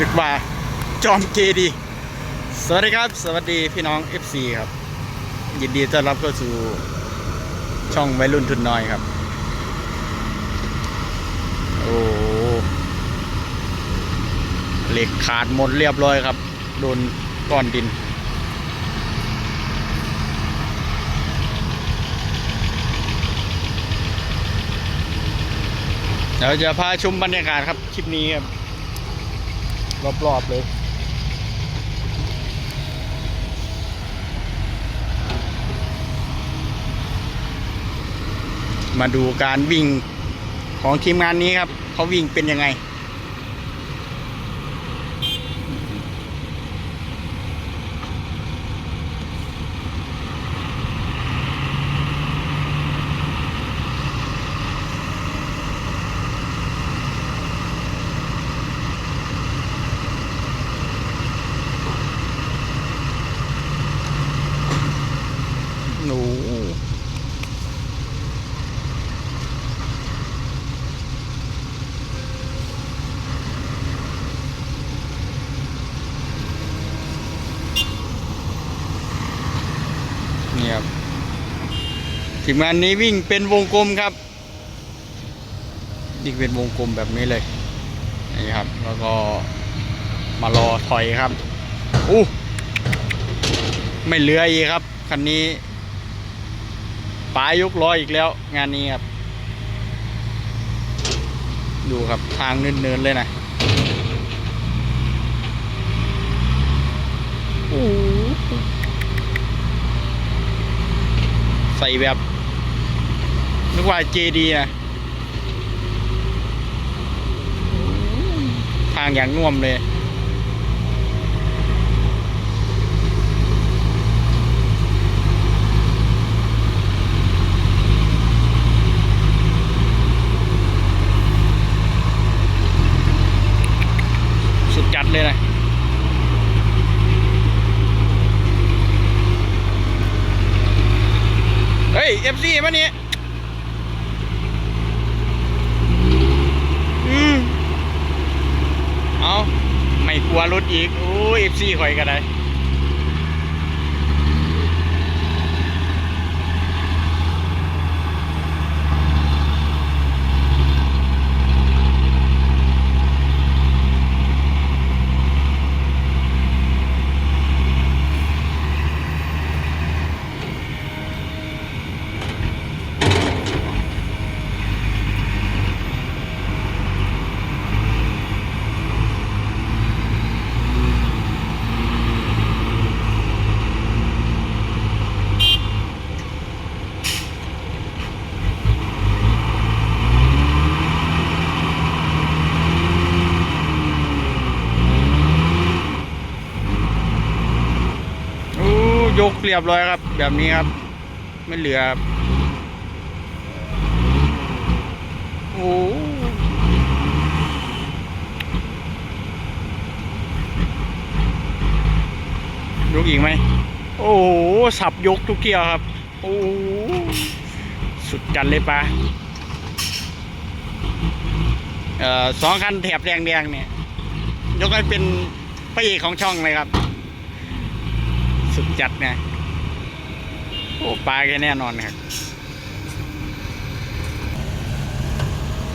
นึกว่าจอมเจดี สวัสดีครับ สวัสดีพี่น้อง FC ครับ ยินดีต้อนรับเข้าสู่ช่องวัยรุ่นทุนน้อยครับ โอ้เหล็กขาดหมดเรียบร้อยครับ โดนก้อนดินเดี๋ยวจะพาชมบรรยากาศครับ คลิปนี้ครับ รอบๆเลยมาดูการวิ่งของทีมงานนี้ครับ เขาวิ่งเป็นยังไง หนูนี่ครับทีมงานนี้วิ่งเป็นวงกลมครับวิ่งเป็นวงกลมแบบนี้เลยนี่ครับ แล้วก็มารอถอยครับอู้ไม่เหลืออีกครับคันนี้ ปลายยกล้ออีกแล้ว งานนี้ครับ ดูครับทางเนินๆเลยนะใส่แบบ นึกว่าเจดีนะ ทางอย่างน่วมเลย สุดจัดเลยนะ เฮ้ยเอฟซีมาเนี่ยอืมเอาไม่กลัวรถอีกโอ้ยเอฟซีคอยกันได้อ้ ยกเรียบร้อยครับ แบบนี้ครับ ไม่เหลือครับโอ้ยกอีกไหม โอ้โห สับยกทุกเกียร์ครับ โอ้สุดจัดเลยปะเอ่อสองคันแถบแดงๆเนี่ย ยกให้เป็นพระเอกของช่องเลยครับ สุดจัดไงโอ้ปลาแกแน่นอนครับ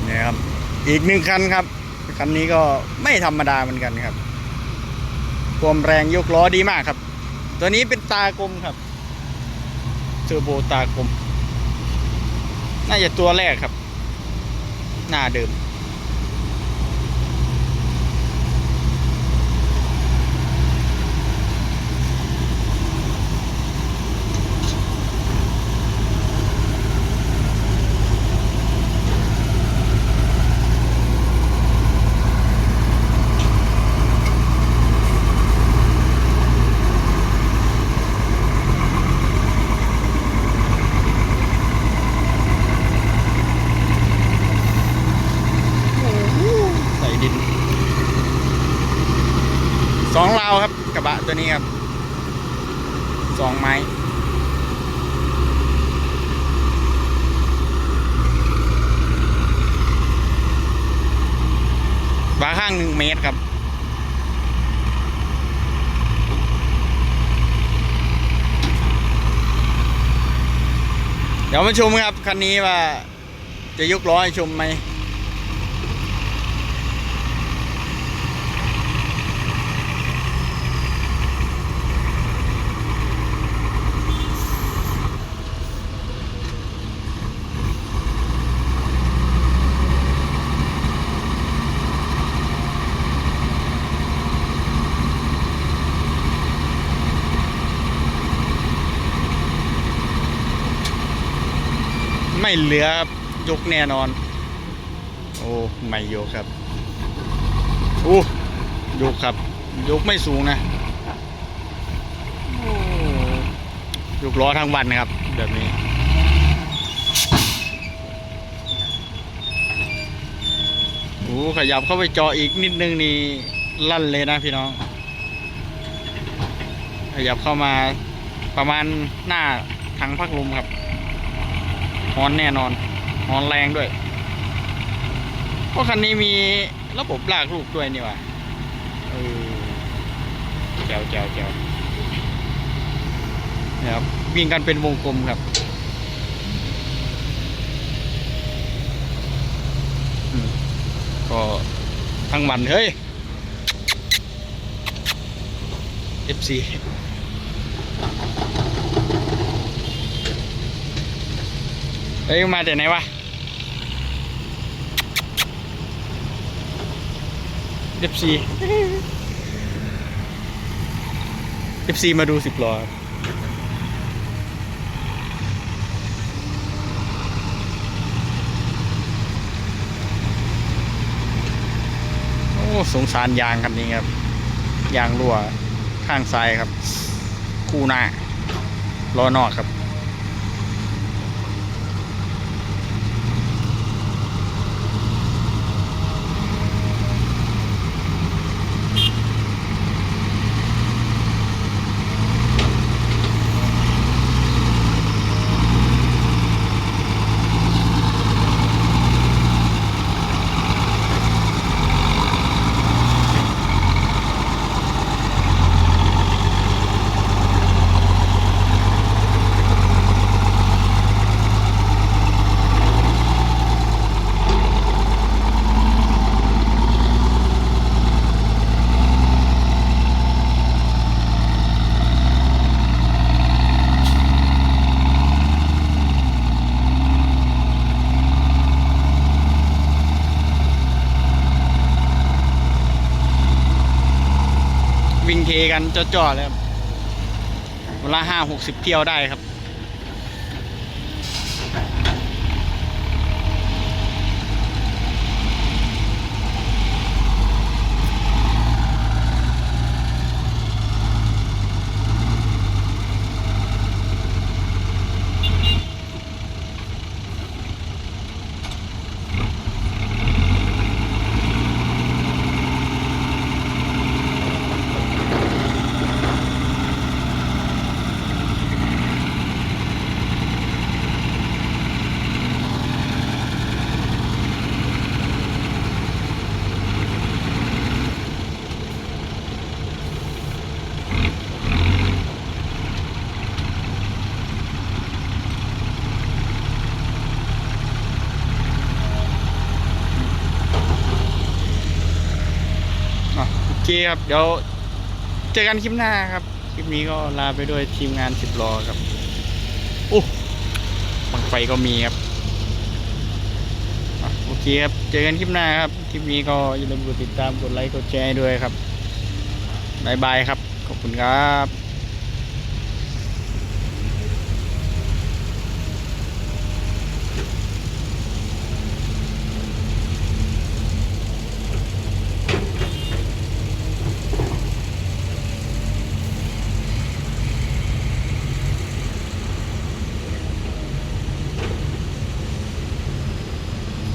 เนี่ยครับ อีกหนึ่งคันครับ คันนี้ก็ไม่ธรรมดาเหมือนกันครับความแรงยกล้อดีมากครับ ตัวนี้เป็นตากลมครับเทอร์โบตากลม น่าจะตัวแรกครับ หน้าเดิมับกระบะตัวนี้ครับสองไม้ฝาข้างหนึ่งเมตรครับเดี๋ยวมาชมครับ คันนี้ว่าจะยกล้อให้ชมไหม ไม่เหลือครับยกแน่นอน โอ้ไม่ยกครับโอ้ยกครับ ยกไม่สูงนะยกล้อทั้งวันนะครับ แบบนี้โอ้ขยับเข้าไปจออีกนิดนึงนี่ลั่นเลยนะพี่น้อง ขยับเข้ามาประมาณหน้าถังพักลมครับ ฮอนแน่นอนฮอนแรงด้วย เพราะคันนี้มีระบบลากลูกด้วยนี่ว่าเออแจวแจวแจวเนี่ยครับวิ่งกันเป็นวงกลมครับก็ทั้งวันเฮ้ย FC เฮ้ยมาจากไหนวะเอฟซีเอฟซีมาดูสิบล้อโอ้สงสารยางคันนี้ครับ ยางรั่วข้างซ้ายครับ คู่หน้าล้อนอกครับ งเทกันจ่อๆเลยครับเวลาห้าหกสิบเที่ยวได้ครับ เคครับ เดี๋ยวเจอกันคลิปหน้าครับ คลิปนี้ก็ลาไปด้วยทีมงานสิบล้อครับโอ้บังไฟก็มีครับโอเคครับ เจอกันคลิปหน้าครับ คลิปนี้ก็อย่าลืมกดติดตามกดไลค์กดแชร์ด้วยครับบายบายครับ ขอบคุณครับ